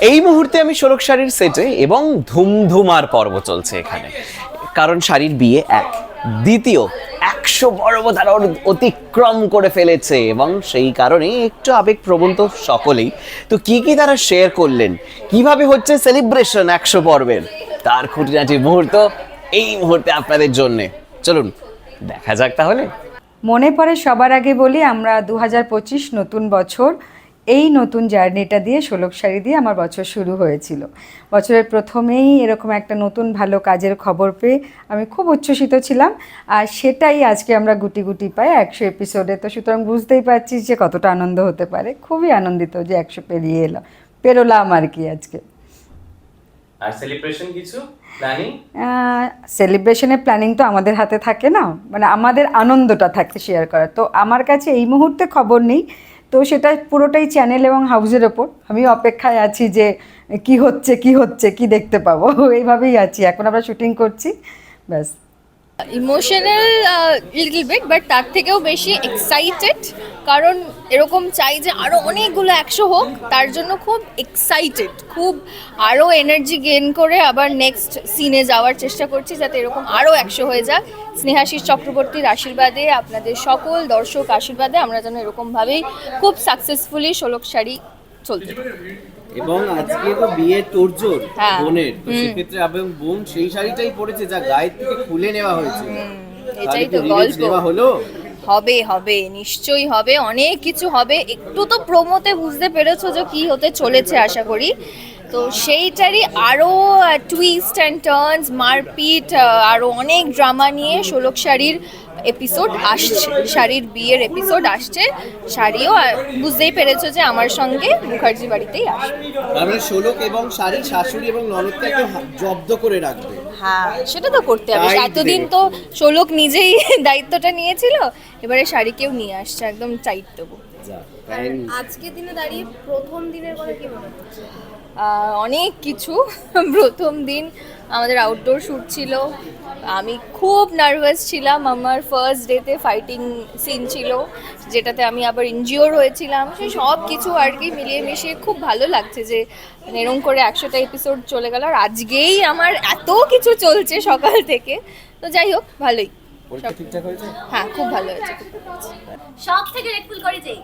এই মুহূর্তে আমি শোলক শাড়ির সেটে এবং ধুমধুমার পর্ব চলছে এখানে। কারণ শাড়ির বিয়ে এক, দ্বিতীয় একশো পর্ব তারা অতিক্রম করে ফেলেছে এবং সেই কারণে একটু আবেগ আবেগপ্রবণ তো সকলেই। তো কি কি তারা শেয়ার করলেন? কীভাবে হচ্ছে সেলিব্রেশন একশো পর্বের? তার খুঁটিনাটি মুহূর্ত এই মুহূর্তে আপনাদের জন্যে। চলুন, দেখা যাক তাহলে। মনে পড়ে সবার আগে বলি, আমরা দু নতুন বছর এই নতুন জার্নিটা দিয়ে ষোলক শাড়ি দিয়ে আমার বছর শুরু হয়েছিল। বছরের প্রথমেই এরকম একটা নতুন ভালো কাজের খবর পেয়ে আমি খুব উচ্ছ্বসিত ছিলাম। আর সেটাই আজকে আমরা গুটি গুটি পাই একশো এপিসোডে তো সুতরাং বুঝতেই পারছি যে কতটা আনন্দ হতে পারে। খুবই আনন্দিত যে একশো পেরিয়ে এলো। পেরোলাম আর কি আজকে। আর সেলিব্রেশন কিছু? প্ল্যানিং সেলিব্রেশনের প্ল্যানিং তো আমাদের হাতে থাকে না। মানে আমাদের আনন্দটা থাকে শেয়ার করার। তো আমার কাছে এই মুহূর্তে খবর নেই। তো সেটা পুরোটাই চ্যানেল এবং হাউজের ওপর। আমি অপেক্ষায় আছি যে কি হচ্ছে কি হচ্ছে, কি দেখতে পাবো। এইভাবেই আছি। এখন আমরা শুটিং করছি। ব্যাস। ইমোশনাল লিটল বিট বাট তার থেকেও বেশি এক্সাইটেড কারণ এরকম চাই যে আরও অনেকগুলো একশো হোক, তার জন্য খুব এক্সাইটেড খুব আরও এনার্জি গেইন করে আবার নেক্সট সিনে যাওয়ার চেষ্টা করছি যাতে এরকম আরও একশো হয়ে যাক স্নেহাশিস চক্রবর্তীর আশীর্বাদে আপনাদের সকল দর্শক আশীর্বাদে আমরা যেন এরকমভাবেই খুব সাকসেসফুলি ষোলক শাড়ি চলতে। এবং আজকে তো তোড়জোড় হ্যাঁ। বোনের। তো সেক্ষেত্রে এবং বোন সেই শাড়িটাই পরেছে যা গায়ের থেকে খুলে নেওয়া হয়েছে। এটাই তো গল্প। নেওয়া হলো? হবে হবে নিশ্চয়ই হবে অনেক কিছু হবে। একটু তো প্রোমোতে বুঝতে পেরেছ যে কি হতে চলেছে আশা করি। তো সেইটারই আরও টুইস্ট অ্যান্ড টার্নস মারপিট আরও অনেক ড্রামা নিয়ে ষোলক শাড়ির এপিসোড আসছে শাড়ির বিয়ের এপিসোড আসছে শাড়িও বুঝতেই পেরেছ যে আমার সঙ্গে মুখার্জি বাড়িতেই আসবে। মানে ষোলক এবং শাড়ির শাশুড়ি এবং ননদকে একদম জব্দ করে রাখবে। হ্যাঁ সেটা তো করতে হবে। এতদিন তো ষোলক নিজেই দায়িত্বটা নিয়েছিল এবারে শাড়িকেও নিয়ে আসছে একদম টাইট দেবো. আজকের দিনে দাঁড়িয়ে প্রথম দিনের কথা কি মনে হচ্ছে? অনেক কিছু। প্রথম দিন আমাদের আউটডোর শ্যুট ছিল। আমি খুব নার্ভাস ছিলাম। আমার ফার্স্ট ডেতে ফাইটিং সিন ছিল যেটাতে আমি আবার ইনজিওর হয়েছিলাম। সেই সব কিছু আর কি মিলিয়ে মিশিয়ে খুব ভালো লাগছে যে মানে এরকম করে একশোটা এপিসোড চলে গেল। আর আজকেই আমার এত কিছু চলছে সকাল থেকে। তো যাই হোক ভালোই। পরীক্ষা ঠিকঠাক হয়েছে? হ্যাঁ খুব ভালো হয়েছে। সব থেকে রেকফুল করে যেই।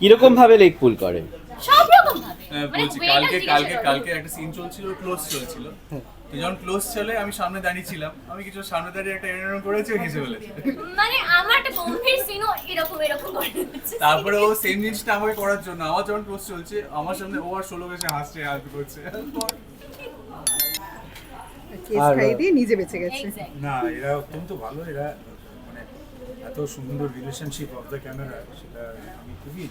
কীরকম ভাবে লেগ পুল করে? সব রকম ভাবে। হ্যাঁ, মানে বলছি কালকে কালকে কালকে একটা সিন চলছিল ক্লোজ চলছিল। তো যখন ক্লোজ চলে আমি সামনে দাঁড়িয়ে ছিলাম আমি কিছু সামনে দাঁড়িয়ে একটা এরকম করেছি ও হেসে ফেলেছে। মানে আমার একটা গম্ভীর সিনও এরকম এরকম করে তারপরে ও সেম জিনিসটা আমাকে করার জন্য আমার যখন ক্লোজ চলছে আমার সামনে ও আর ষোলো এসে হাসছে হাস করছে। কেস খাইয়ে দিয়ে নিজে বেঁচে গেছে। না এরা অত্যন্ত ভালো এরা এত সুন্দর রিলেশনশিপ অফ দ্য ক্যামেরা সেটা আমি খুবই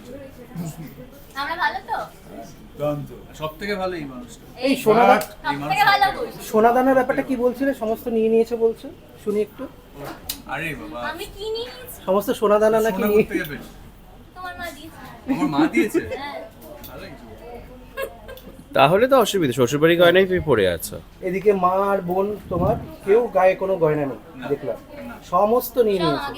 আমরা ভালো তো? দুর্দান্ত। সব থেকে ভালো এই মানুষটা। এই সোনা But সব থেকে ভালো। সোনাদানার ব্যাপারটা কি বলছিলে? সমস্ত নিয়ে নিয়েছে বলছো? শুনি একটু। আরে বাবা। আমি কি নিয়েছি? সমস্ত সোনাদানা নাকি সোনা দানা নাকি তোমার মা দিয়েছে। আমার মা দিয়েছে? হ্যাঁ। তাহলে তো অসুবিধা শ্বশুরবাড়ি গয়নাই তুমি পরে আছো। এদিকে মা আর বোন তোমার কেউ গায়ে কোনো গয়না নেই দেখলাম। সমস্ত নিয়ে নিয়েছে।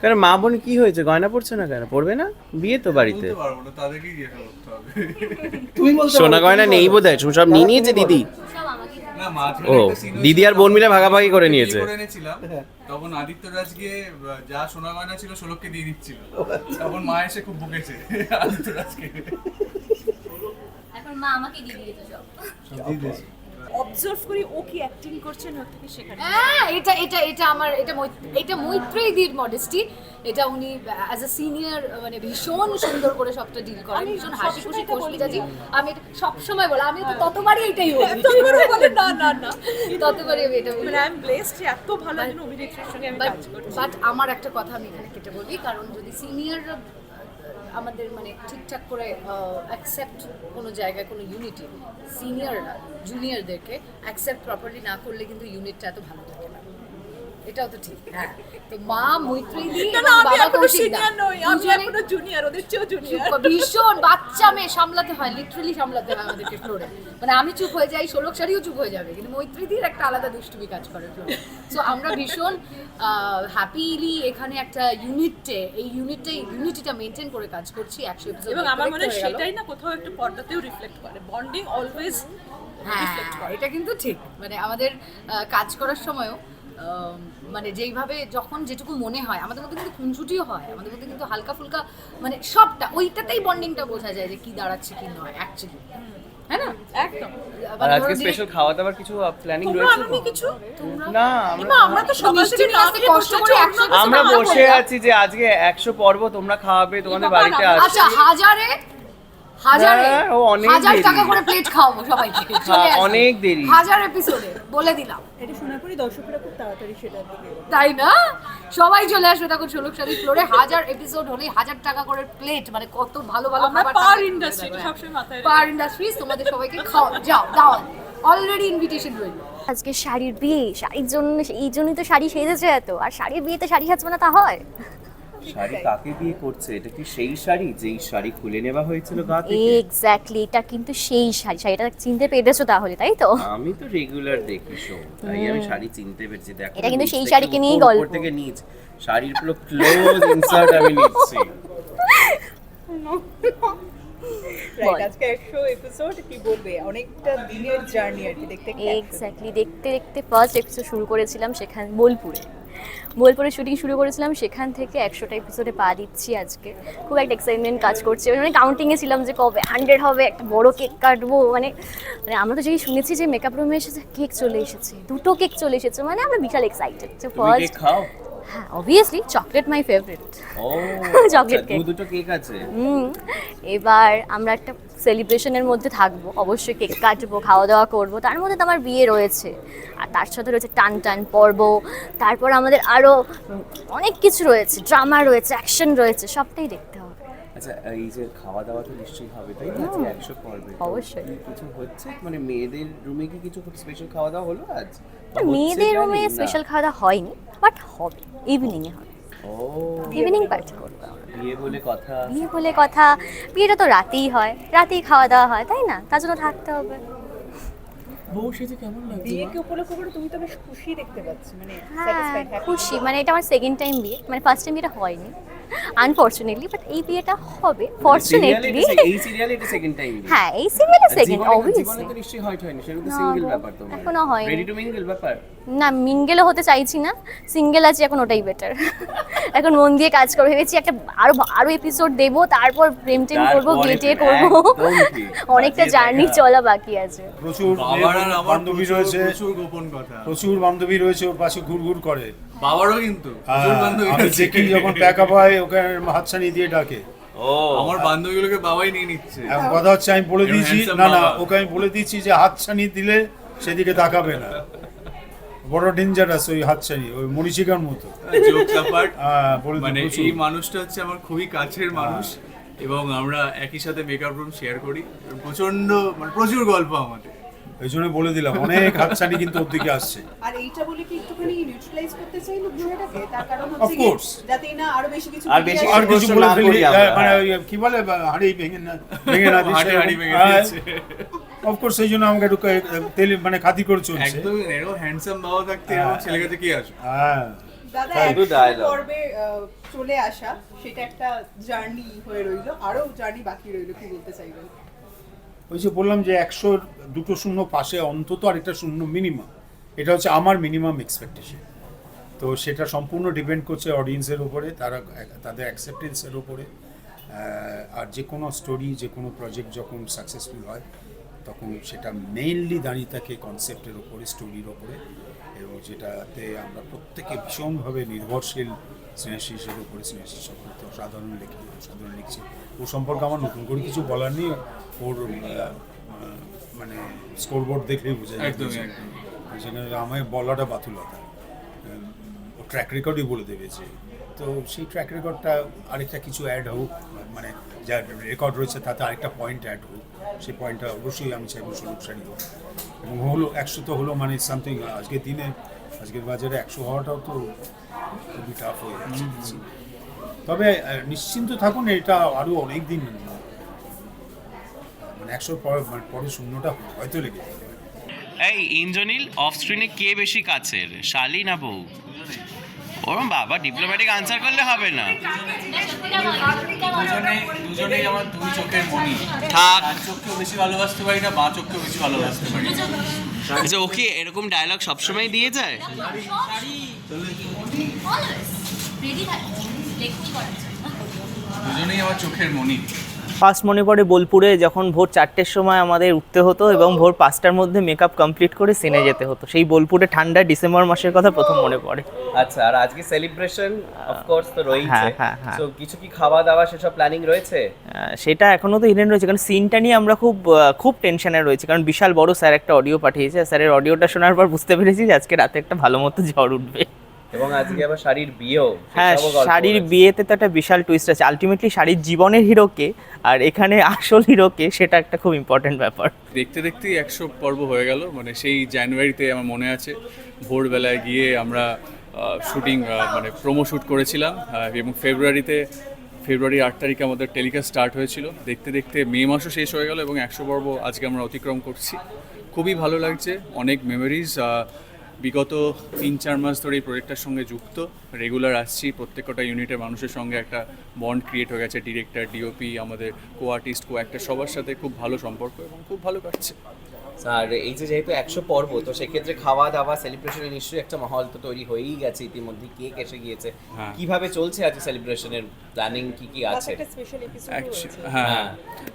কেন মা বোন কি হয়েছে? গয়না পড়ছে না কেন? পড়বে না? বিয়ে তো বাড়িতে। বলতে পারব না তাদেরকেই জিজ্ঞাসা করতে হবে। তুমি বলতে সোনা গয়না নেই বলো। বোধ হয় সব নিয়ে নিয়েছে দিদি? ও, দিদি আর বোন মিলে ভাগাভাগি করে নিয়েছে। তখন আদিত্য রাজকে আহ, যা সোনা গয়না ছিল ষোলোককে দিয়ে দিচ্ছিল। তখন মা এসে খুব বকেছে আদিত্য রাজকে এখন মা আমাকে দিয়ে দিয়েছে সব। অবজার্ভ করি ও কি অ্যাক্টিং করছেন ওর থেকে শেখার হ্যাঁ এটা এটা এটা আমার এটা এটা মৈত্রেয়ীদির মডেস্টি এটা উনি অ্যাজ এ সিনিয়র মানে ভীষণ সুন্দর করে সবটা ডিল করেন। ভীষণ হাসি খুশি কৌশলিতাজি আমি এটা সবসময় বলি আমি তো ততবারই এটাই বলি। না না না। ততবারই আমি এটা বলি। মানে আই এম ব্লেসড এত ভালো একজন অভিনেত্রীর সঙ্গে আমি বাট কাজ করছি। বাট আমার একটা কথা আমি এখানে কেটে বলি কারণ যদি সিনিয়ররা আমাদের মানে ঠিকঠাক করে অ্যাকসেপ্ট কোনো জায়গায় কোনো ইউনিটি সিনিয়ররা জুনিয়রদেরকে অ্যাকসেপ্ট প্রপারলি না করলে কিন্তু ইউনিটটা এত ভালো থাকে না। এটাও তো ঠিক। হ্যাঁ। তো মা মৈত্রী দি এবং বাবা কৌশিক দা নই আমি এখনও জুনিয়র ওদের চেয়েও জুনিয়র ভীষণ বাচ্চা মেয়ে সামলাতে হয় লিটারালি সামলাতে হয় আমাদেরকে ফ্লোরে মানে আমি চুপ হয়ে যাই ষোলক শাড়িও চুপ হয়ে যাবে কিন্তু মৈত্রীদির একটা আলাদা দুষ্টুমি কাজ করে ফ্লোরে সো আমরা ভীষণ হ্যাপিলি এখানে একটা ইউনিটে এই ইউনিটে ইউনিটিটা মেনটেন করে কাজ করছি একশো এবং আমার মনে হয় সেটাই না কোথাও একটা পর্দাতেও রিফ্লেক্ট করে। বন্ডিং অলওয়েজ হ্যাঁ এটা কিন্তু ঠিক। মানে আমাদের কাজ করার সময়ও মানে যেইভাবে যখন যেটুকু মনে হয় আমাদের মধ্যে কিন্তু খুনছুটিও হয় আমাদের মধ্যে কিন্তু হালকা ফুলকা মানে সবটা ওইটাতেই বন্ডিংটা বোঝা যায় যে কি দাঁড়াচ্ছে কি নয় অ্যাকচুয়ালি হ্যাঁ না? একদম। আর আজকে স্পেশাল খাওয়া দাওয়ার কিছু প্ল্যানিং রয়েছে আনোনি কিছু? না আমরা তো সকাল থেকে কষ্ট বসে করে আছি, আমরা বসে আছি যে আজকে একশো পর্ব তোমরা খাওয়াবে তোমাদের বাড়িতে আচ্ছা হাজারে হাজারে ও অনেক হাজার দেরি। টাকা করে প্লেট খাওয়াবো সবাইকে। চলে হ্যাঁ। অনেক দেরি। হাজার এপিসোডে বলে দিলাম। এটা শোনা করি দর্শকরা খুব তাড়াতাড়ি সেটার দিকে তাই না? সবাই চলে আসবে তখন ষোলক ফ্লোরে হাজার এপিসোড হলে হাজার টাকা করে প্লেট মানে কত ভালো ভালো খাবার পার ইন্ডাস্ট্রি সবসময় মাথায় পার ইন্ডাস্ট্রি তোমাদের সবাইকে খাও যাও দাও। অলরেডি ইনভিটেশন রইল। আজকে শাড়ির বিয়ে শাড়ির জন্য এই জন্যই তো শাড়ি সেজেছে এত। আর শাড়ির বিয়েতে শাড়ি সাজবে না তা হয়? শাড়ি কাকে বিয়ে করছে? এটা কি সেই শাড়ি যেই শাড়ি খুলে নেওয়া হয়েছিল গা থেকে? এক্স্যাক্টলি এটা কিন্তু সেই শাড়ি। শাড়িটা চিনতে পেরেছ তাহলে তাই তো? আমি তো রেগুলার দেখি শো তাই আমি শাড়ি চিনতে পেরেছি। দেখো এটা কিন্তু সেই শাড়িকে নিয়েই গল্প। থেকে নিচ শাড়ির পুরো ক্লোজ ইনসার্ট আমি নিচ্ছি। রাইট আজকে একশো এপিসোড কি বলবে? অনেকটা দিনের জার্নি আর কি দেখতে দেখতে এক্স্যাক্টলি দেখতে দেখতে ফার্স্ট এপিসোড শুরু করেছিলাম সেখান বোলপুরে। বোলপুরে শুটিং শুরু করেছিলাম সেখান থেকে একশোটা এপিসোডে পা দিচ্ছি আজকে। খুব একটা এক্সাইটমেন্ট কাজ করছে। মানে কাউন্টিংয়ে ছিলাম যে কবে হান্ড্রেড হবে একটা বড় কেক কাটবো মানে মানে আমরা তো যেই শুনেছি যে মেকআপ রুমে এসেছে কেক চলে এসেছে দুটো কেক চলে এসেছে মানে আমরা বিশাল এক্সাইটেড ফার্স্ট হ্যাঁ obviously chocolate my favourite chocolate cake. দুটো কেক আছে। হুম এবার আমরা একটা সেলিব্রেশনের মধ্যে থাকব। অবশ্যই কেক কাটবো খাওয়া দাওয়া করব। তার মধ্যে তো আমার বিয়ে রয়েছে। আর তার সাথে রয়েছে টান টান পর্ব। তারপর আমাদের আরও অনেক কিছু রয়েছে। ড্রামা রয়েছে অ্যাকশন রয়েছে সবটাই দেখতে আচ্ছা এই যে খাওয়া দাওয়া তো নিশ্চয়ই হবে তাই না? যে একশো পর্বে। অবশ্যই। কিছু হচ্ছে? মানে মেয়েদের রুমে কি কিছু স্পেশাল খাওয়া দাওয়া হলো আজ? মেয়েদের রুমে স্পেশাল খাওয়া দাওয়া হয়নি বাট হবে। ইভিনিংয়ে হবে। ইভিনিং পার্টি করব বিয়ে বলে কথা। বিয়ে বলে কথা। বিয়েটা তো রাতেই হয়। রাতেই খাওয়া দাওয়া হয় তাই না? তার জন্য থাকতে হবে। বউ সেজে কেমন লাগছে বিয়েকে উপলক্ষ করে তুমি তো বেশ খুশি দেখতে পাচ্ছি মানে হ্যাঁ স্যাটিসফাইড খুশি। মানে এটা আমার সেকেন্ড টাইম বিয়ে। মানে ফার্স্ট টাইম বিয়েটা হয়নি। আনফর্চুনেটলি বাট এই বিয়েটা হবে। ফর্চুনেটলি এই সিরিয়ালে এটা সেকেন্ড টাইম হ্যাঁ এই সিরিয়ালে সেকেন্ড অবভিয়াসলি তো নিশ্চয়ই হয় হয়নি। সেটা তো না সিঙ্গেল ব্যাপার তোমার। এখনও হয়নি। রেডি টু মিঙ্গেল ব্যাপার? না মিঙ্গেলও হতে চাইছি না। সিঙ্গেল আছি এখন ওটাই বেটার এখন মন দিয়ে কাজ করে। ভেবেছি একটা আরও আরও এপিসোড দেবো তারপর প্রেম টেম করব টিয়ে করব। অনেকটা জার্নি চলা বাকি আছে। প্রচুর বান্ধবী প্রচুর- রয়েছে। প্রচুর গোপন কথা। প্রচুর বান্ধবী রয়েছে ওর পাশে ঘুরঘুর করে। বাবারও কিন্তু আমি আছে। যখন প্যাক আপ হয় ওকে হাতছানি দিয়ে ডাকে। ও। আমার বান্ধবীগুলোকে বাবাই নিয়ে নিচ্ছে। এখন কথা হচ্ছে আমি বলে দিয়েছি না না ওকে আমি বলে দিয়েছি যে হাতছানি দিলে সেদিকে তাকাবে না। বড় ডেঞ্জারাস ওই হাতছানি ওই মরিচিকার মতো। আহ, মানে এই মানুষটা হচ্ছে আমার খুবই কাছের মানুষ এবং আমরা একই সাথে মেকআপ রুম শেয়ার করি। প্রচণ্ড মানে প্রচুর গল্প আমাদের। ওই জন্য বলে দিলাম অনেক হাতছানি কিন্তু ওর দিকে আসছে। আর এইটা বলে কি একটুখানি নিউট্রালাইজ করতে চাইলো বিষয়টাকে তার কারণ হচ্ছে course. যাতে না আরও বেশি কিছু আর বেশি আর কিছু বলে ফেলি মানে হ্যাঁ। কি বলে হাঁড়ি ভেঙে না ভেঙে না হাঁড়ি হাঁড়ি ভেঙে দিয়েছে। অফকোর্স সেই জন্য আমাকে একটু তেল মানে খাতি করে চলছে। একদমই এরকম হ্যান্ডসাম বাবা থাকতে এরকম ছেলে কাছে কি আসবে হ্যাঁ। দাদা। পর্বে চলে আসা সেটা একটা জার্নি হয়ে রইল। আরও জার্নি বাকি রইল কি বলতে চাইবেন? ওই যে বললাম যে একশোর দুটো শূন্য পাশে অন্তত আর আরেকটা শূন্য মিনিমাম এটা হচ্ছে আমার মিনিমাম এক্সপেকটেশন তো সেটা সম্পূর্ণ ডিপেন্ড করছে অডিয়েন্সের উপরে, তারা, তাদের অ্যাকসেপ্টেন্সের উপরে। আর যে কোনো স্টোরি যে কোনো প্রজেক্ট যখন সাকসেসফুল হয়, তখন সেটা মেইনলি দাঁড়িয়ে থাকে কনসেপ্টের ওপরে স্টোরির এবং যেটাতে আমরা প্রত্যেকে ভীষণভাবে নির্ভরশীল স্নেহাশিসের উপরে স্নেহাশিস সম্পর্কে সাধারণ লিখি সাধারণ লিখছে। ও সম্পর্কে আমার নতুন করে কিছু বলার নেই। ওর মানে স্কোরবোর্ড দেখলেই বোঝা যায়। সেখানে আমায় বলাটা বাতুলতা। ও ট্র্যাক রেকর্ডই বলে দেবে যে তো সেই ট্র্যাক রেকর্ডটা আরেকটা কিছু অ্যাড হোক মানে যা রেকর্ড রয়েছে তাতে আরেকটা পয়েন্ট অ্যাড হোক সেই পয়েন্টটা অবশ্যই আমি চাইব সলুক সারি হোক এবং হলো একশো তো হলো মানে সামথিং আজকের দিনে আজকের বাজারে একশো হওয়াটাও তো খুবই টাফ হয়ে যাচ্ছে। তবে নিশ্চিন্ত থাকুন এটা আরও অনেক দিন মানে একশোর পর মানে পরে শূন্যটা হয়তো লেগে। এই ইন্দ্রনীল অফ স্ক্রিনে কে বেশি কাছের? শালি না বউ? ওরম বাবা ডিপ্লোম্যাটিক আনসার করলে হবে না। দুজনে দুজনেই আমার দুই চোখের মনি থাক। এক চোখকেও বেশি ভালোবাসতে পারি না চোখকেও বেশি ভালোবাসতে পারি আচ্ছা ওকে এরকম ডায়লগ সবসময় দিয়ে যায়? দুজনেই আমার চোখের মনি। ফার্স্ট মনে পড়ে বোলপুরে যখন ভোর চারটের সময় আমাদের উঠতে হতো এবং ভোর পাঁচটার মধ্যে মেকআপ কমপ্লিট করে সিনে যেতে হতো। সেই বোলপুরে ঠান্ডা ডিসেম্বর মাসের কথা প্রথম মনে পড়ে। আচ্ছা আর আজকে সেলিব্রেশন অফকোর্স তো রয়েছে হ্যাঁ, হ্যাঁ, হ্যাঁ। তো কিছু কি খাওয়া দাওয়া সেসব প্ল্যানিং রয়েছে? সেটা এখনও তো হিডেন রয়েছে কারণ সিনটা নিয়ে আমরা খুব খুব টেনশনে রয়েছে কারণ বিশাল বড় স্যার একটা অডিও পাঠিয়েছে। স্যারের অডিওটা শোনার পর বুঝতে পেরেছি যে আজকে রাতে একটা ভালো মতো ঝড় উঠবে। এবং আজকে আবার শাড়ির বিয়েও হ্যাঁ শাড়ির বিয়েতে তো একটা বিশাল টুইস্ট আছে। আলটিমেটলি শাড়ির জীবনের হিরোকে আর এখানে আসল হিরোকে সেটা একটা খুব ইম্পর্টেন্ট ব্যাপার। দেখতে দেখতেই একশো পর্ব হয়ে গেল। মানে সেই জানুয়ারিতে আমার মনে আছে ভোরবেলায় গিয়ে আমরা শুটিং মানে প্রোমো শ্যুট করেছিলাম এবং ফেব্রুয়ারিতে ফেব্রুয়ারি আট তারিখে আমাদের টেলিকাস্ট স্টার্ট হয়েছিল। দেখতে দেখতে মে মাসও শেষ হয়ে গেল এবং একশো পর্ব আজকে আমরা অতিক্রম করছি। খুবই ভালো লাগছে অনেক মেমোরিজ বিগত তিন, চার মাস ধরে এই প্রজেক্টটার সঙ্গে যুক্ত। রেগুলার আসছি, প্রত্যেকটা ইউনিটের মানুষের সঙ্গে একটা বন্ড ক্রিয়েট হয়ে গেছে ডিরেক্টর ডিওপি আমাদের কো আর্টিস্ট কো অ্যাক্টার সবার সাথে খুব ভালো সম্পর্ক এবং খুব ভালো কাটছে। আর এই যে যেহেতু একশো পর্ব তো সেক্ষেত্রে খাওয়া দাওয়া সেলিব্রেশনে নিশ্চয়ই একটা মহল তো তৈরি হয়েই গেছে ইতিমধ্যে। কেক এসে গিয়েছে? হ্যাঁ। কীভাবে চলছে আজ সেলিব্রেশনের প্ল্যানিং কি কি আছে? হ্যাঁ।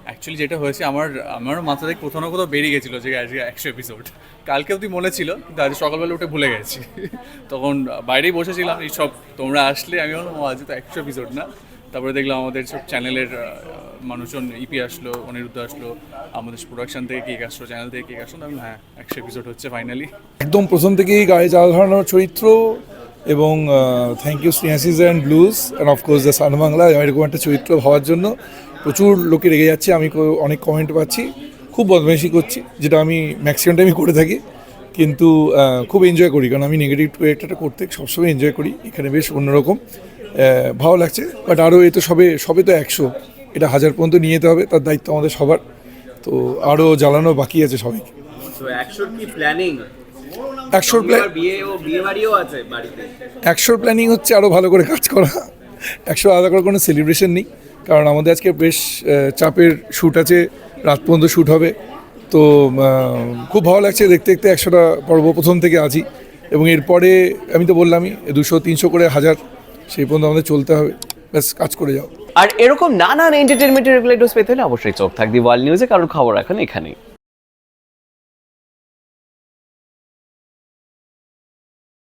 অ্যাকচুয়ালি যেটা হয়েছে আমার আমারও মাথা থেকে কোথাও না কোথাও বেরিয়ে গেছিল যে আজকে একশো এপিসোড কালকে অবধি মনে ছিল কিন্তু আজ সকালবেলা উঠে ভুলে গেছি। তখন বাইরেই বসেছিলাম এই সব তোমরা আসলে আমি বললাম "ও, আজ তো একশো এপিসোড না। তারপরে দেখলাম আমাদের সব চ্যানেলের মানুষজন ইপি আসলো, অনিরুদ্ধ আসলো, আমাদের প্রোডাকশন থেকে কেক আসলো চ্যানেল থেকে কেক আসলো, আমি হ্যাঁ একশো এপিসোড হচ্ছে ফাইনালি একদম প্রথম থেকেই গায়ে জাল ধরানোর চরিত্র এবং thank you Snehasish and blues and of course the Sun Bangla এরকম একটা চরিত্র হওয়ার জন্য প্রচুর লোকে রেগে যাচ্ছে, আমি অনেক কমেন্ট পাচ্ছি, খুব বদমাইশি করছি, যেটা আমি ম্যাক্সিমাম টাইমই করে থাকি, কিন্তু খুব এনজয় করি, কারণ আমি নেগেটিভ ক্যারেক্টারটা করতে সবসময় এনজয় করি, এখানে বেশ অন্যরকম ভালো লাগছে বাট আরও এ তো সবে সবে তো একশো। এটা হাজার পর্যন্ত নিয়ে যেতে হবে তার দায়িত্ব আমাদের সবার। তো আরও জ্বালানো বাকি আছে সবাইকে একশোর একশোর প্ল্যানিং হচ্ছে আরও ভালো করে কাজ করা। একশো আলাদা করে কোনো সেলিব্রেশন নেই কারণ আমাদের আজকে বেশ চাপের শ্যুট আছে রাত পর্যন্ত শ্যুট হবে। তো খুব ভালো লাগছে দেখতে দেখতে একশোটা পর্ব প্রথম থেকে আছি এবং এরপরে আমি তো বললামই দুশো তিনশো করে হাজার সেই পর্যন্ত আমাদের চলতে হবে। ব্যাস কাজ করে যাও। আর এরকম নানান এন্টারটেনমেন্টের রেগুলেটর্স পেতে হলে অবশ্যই চোখ থাকবি। ওয়ার্ল্ড নিউজে কারোর খবর এখন এখানেই।